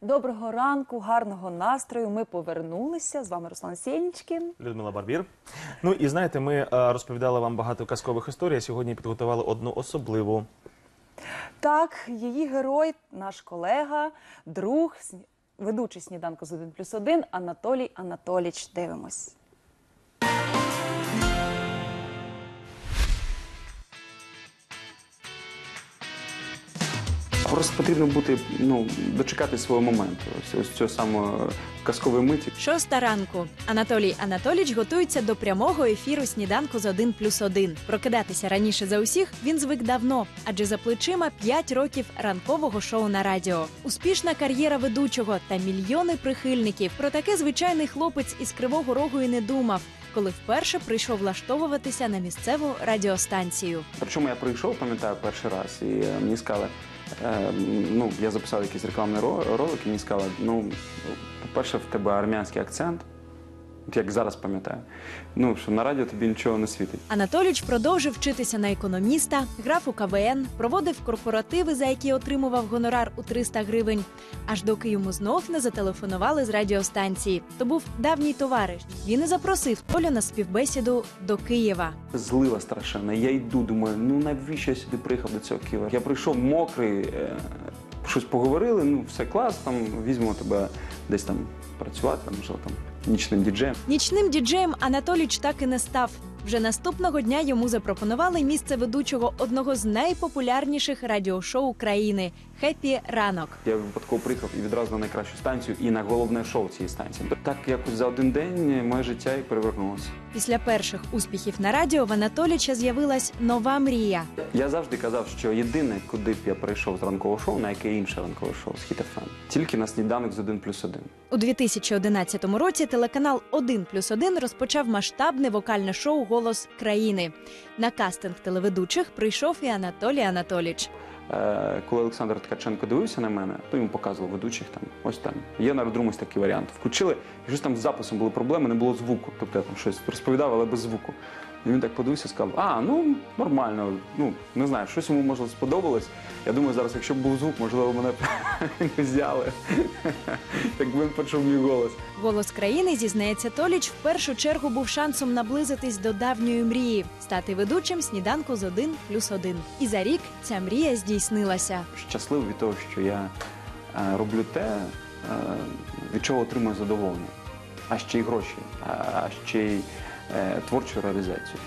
Доброго ранку, гарного настрою. Ми повернулися. З вами Руслан Сєнічкін. Людмила Барбір. Ну і знаєте, ми е, розповідали вам багато казкових історій. а Сьогодні підготували одну особливу. Так, її герой, наш колега, друг, сні- ведучий сніданку з 1 плюс 1 Анатолій Анатоліч. Дивимось. Просто потрібно бути, ну, дочекати свого моменту. Ось, ось цього самого казкової миті. Шоста ранку. Анатолій Анатоліч готується до прямого ефіру сніданку з 1 плюс 1. Прокидатися раніше за усіх він звик давно, адже за плечима 5 років ранкового шоу на радіо. Успішна кар'єра ведучого та мільйони прихильників. Про таке звичайний хлопець із Кривого Рогу і не думав, коли вперше прийшов влаштовуватися на місцеву радіостанцію. Причому я прийшов, пам'ятаю, перший раз, і е, мені сказали, е, ну, я записав якийсь рекламний ро- ролик, і мені сказали, ну, по-перше, в тебе армянський акцент, як зараз пам'ятаю. Ну, що на радіо тобі нічого не світить. Анатоліч продовжив вчитися на економіста, грав у КВН, проводив корпоративи, за які отримував гонорар у 300 гривень, аж доки йому знов не зателефонували з радіостанції. То був давній товариш. Він і запросив Толю на співбесіду до Києва. Злива страшенна. Я йду, думаю, ну навіщо я сюди приїхав до цього Києва? Я прийшов мокрий, е, щось поговорили, ну все клас, там візьмемо тебе десь там працювати, там, можливо, там нічним діджеєм. Нічним діджеєм Анатоліч так і не став. Вже наступного дня йому запропонували місце ведучого одного з найпопулярніших радіошоу країни Хеппі ранок. Я випадково приїхав і відразу на найкращу станцію і на головне шоу цієї станції. Так якось за один день моє життя і перевернулося. Після перших успіхів на радіо в Анатоліча з'явилась нова мрія. Я завжди казав, що єдине, куди б я прийшов з ранкового шоу, на яке інше ранкове шоу з Хіт Тільки на сніданок з 1 плюс 1. У 2011 році телеканал 1 плюс 1 розпочав масштабне вокальне шоу Голос країни. На кастинг телеведучих прийшов і Анатолій Анатоліч. Е, коли Олександр Ткаченко дивився на мене, то йому показував ведучих там. Ось там. Є на аеродрому ось такий варіант. Включили, і щось там з записом були проблеми, не було звуку. Тобто я там щось розповідав, але без звуку. І він так подивився і сказав: а, ну нормально, ну не знаю, щось йому може сподобалось. Я думаю, зараз, якщо б був звук, можливо, мене б не взяли. Якби він почув мій голос. Голос країни зізнається Толіч в першу чергу був шансом наблизитись до давньої мрії стати ведучим сніданку з 1 плюс 1. І за рік ця мрія здійснилася. щасливий від того, що я е, роблю те, е, від чого отримую задоволення, а ще й гроші, а ще й творчу реалізацію.